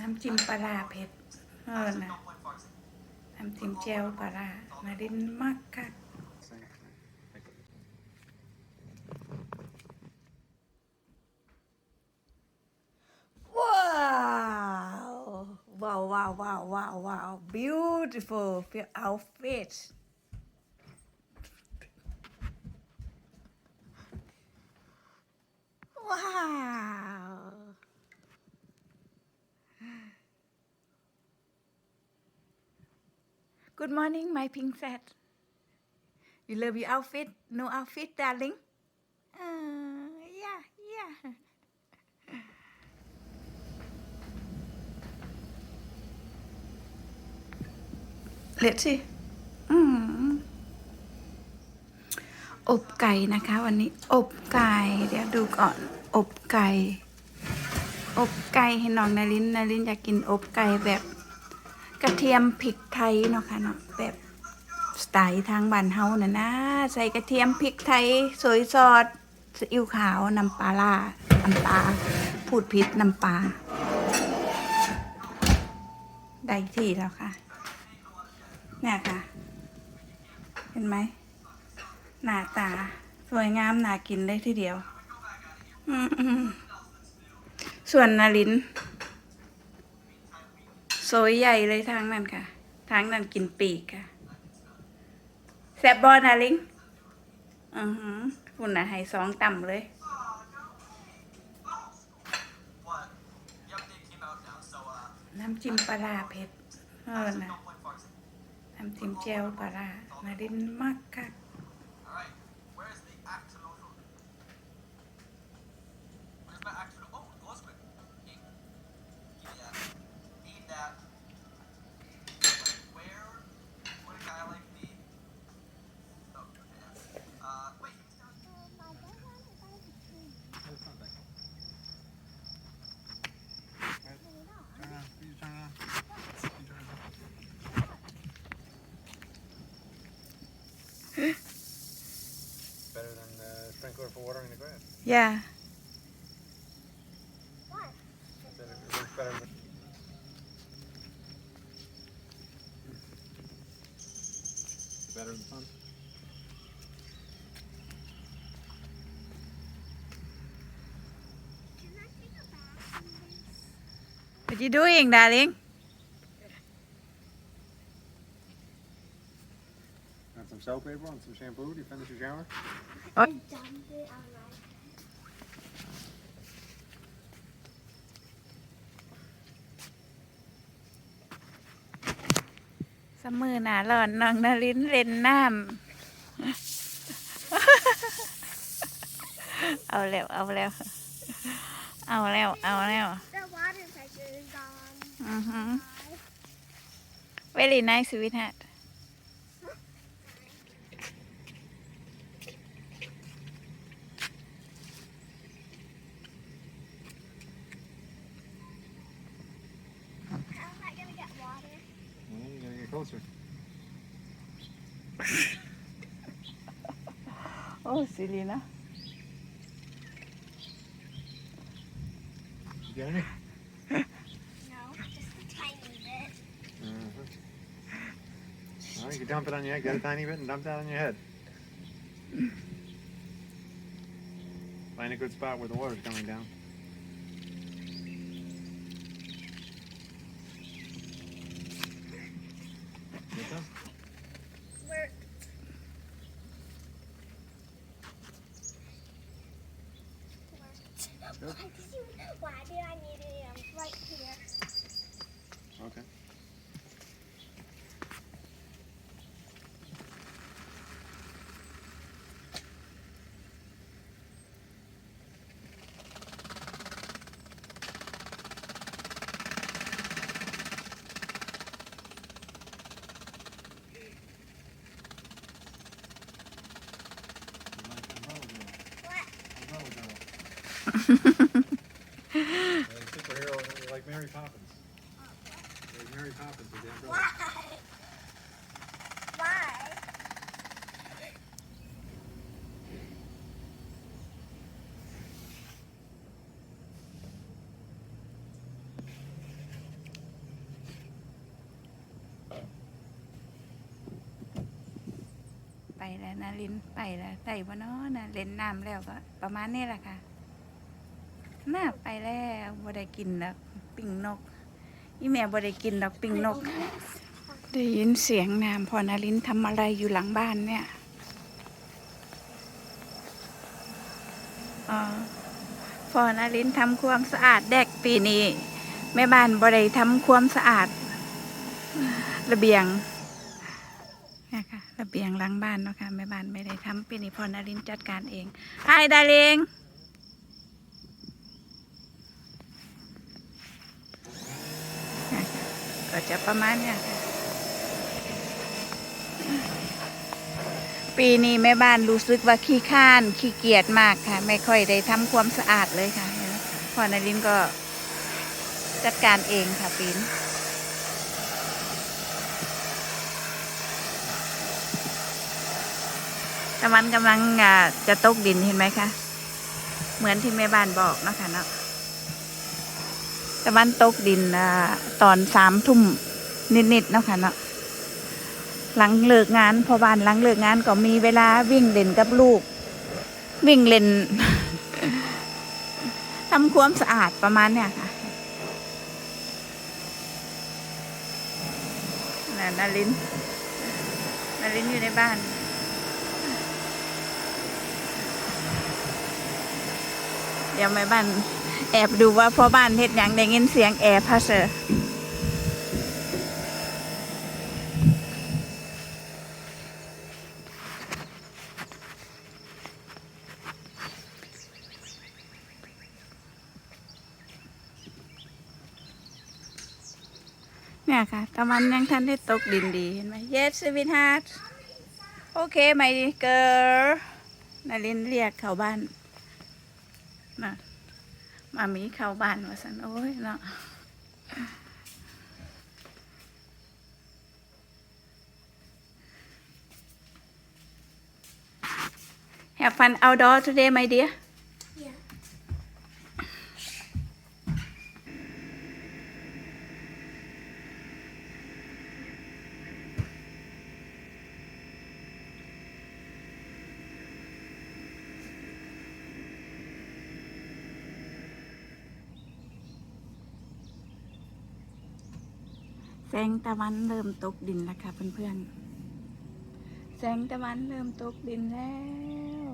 น้ำจิ้มปลาร้าเผ็ดเออนะน้ำจิ้มแจ่วปลาร้ามาดินมากค่ะ Wow! Wow, wow, wow, wow, wow. Beautiful fi- outfit. Wow! Good morning, my pink set. You love your outfit? No outfit, darling? Uh, yeah, yeah. Let's see. อืมอบไก่นะคะ วันนี้ อบไก่ เดี๋ยวดูก่อน อบไก่ อบไก่ให้น้องนารินนารินอยากกินอบไก่แบบ กระเทียมพริกไทยเนาะค่ะเนาะแบบสไตล์ทางบ้านเฮาน่ะนะใส่กระเทียมพริกไทยสวยซอสซีอิ๊วขาวน้ำปลาล่าน้ำปลาพูดผิดน้ำปลาได้ที่แล้วค่ะเนี่ยค่ะ เห็นไหมหน้าตา สวยงามน่ากินเลยทีเดียว ส่วนนาริน โซยใหญ่เลยทางนั้นค่ะ ทางนั้นกินปีกค่ะ แซบบอนาลิง อือหือคุณน่ะให้สองต่ำเลยน้ำจิ้มปลาเผ็ดเออนะน้ำจิ้มแจ่วปลาร้านารินมากค่ะ for watering the grass. Yeah. Better than fun. What are you doing, darling? Some soap paper and some shampoo. Do you finish your shower? Dump it on my สมือหนาร้อนน้องนารินเล่นน้ำ เอาแล้ว เอาแล้ว เอาแล้ว เอาแล้ว The water pressure is on. อือหือ High. very nice sweetheart closer. oh, Selena. You got any? no, just a tiny bit. Mm-hmm. Well, you can dump it on your head, get a tiny bit, and dump that on your head. Find a good spot where the water's coming down. You, why did I need it right here? Okay. superhero like Mary Poppins. Like Mary Poppins with the umbrella. Why? Why? ไปแล้วนะลินไปแล้วใส่บนน้อนะเล่นน้ำแล้วก็ประมาณนี้แหละค่ะ น่าไปแล้วบ่ได้กินแล้วปิ่งนกอีแม่บ่ได้กินดอกปิ่งนก ได้ยินเสียงน้ำพอนาลินทำอะไรอยู่หลังบ้านเนี่ยอ๋อพอนาลินทำความสะอาดแดกปีนี้แม่บ้านบ่ได้ทำความสะอาด ระเบียงนะคะระเบียงหลังบ้านเนาะค่ะแม่บ้านไม่ได้ทำปีนี้พอนารินจัดการเองไฮดาเลงนะคะ ก็จะประมาณเนี้ยปีนี้แม่บ้านรู้สึกว่าขี้ข้านขี้เกียจมากค่ะ ไม่ค่อยได้ทำความสะอาดเลยค่ะพอนารินก็จัดการเองค่ะปีนตะวันกำลังจะตกดินเห็นไหมคะ เหมือนที่แม่บ้านบอกนะคะเนาะ ตะวันตกดินอ่าตอนสามทุ่มนิดๆเนาะค่ะเนาะหลังเลิกงานพอบ้านหลังเลิกงานก็มีเวลาวิ่งเล่นกับลูก วิ่งเล่นทำความสะอาดประมาณเนี่ยค่ะน่ะนารินนารินอยู่ในบ้านเดี๋ยวแม่บ้าน แอบดูว่าพ่อบ้านเฮ็ดหยังได้ยินเสียงแอร์พัสเซอร์เนี่ยค่ะตะวันยังทันได้ตกดินดีเห็นไหม Yes sweetheart โอเค my girl นารินเรียกเขาบ้านนะ มามีเข้าบ้านว่าสันโอ้ยเนาะแ Have fun outdoor today my dear แสงตะวันเริ่มตกดินแล้วค่ะเพื่อนๆ แสงตะวันเริ่มตกดินแล้ว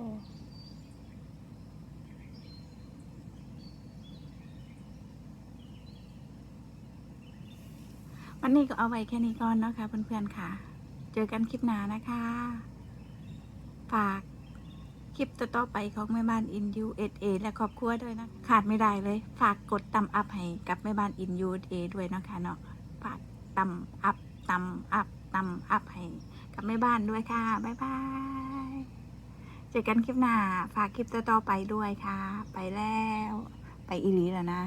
วันนี้ก็เอาไว้แค่นี้ก่อนเนาะค่ะเพื่อนๆค่ะ เจอกันคลิปหน้านะคะ ฝากคลิปต่อๆไปของแม่บ้านอินยูเอเอและครอบครัวด้วยนะ ขาดไม่ได้เลย ฝากกดตำอัพให้กับแม่บ้านอินยูเอด้วยนะคะเนาะฝาก ตำอัพตำอัพตำอัพให้กับแม่บ้านด้วยค่ะ บ๊ายบาย เจอกันคลิปหน้า ฝากคลิปต่อๆไปด้วยค่ะ ไปแล้ว ไปอีหลีแล้วนะ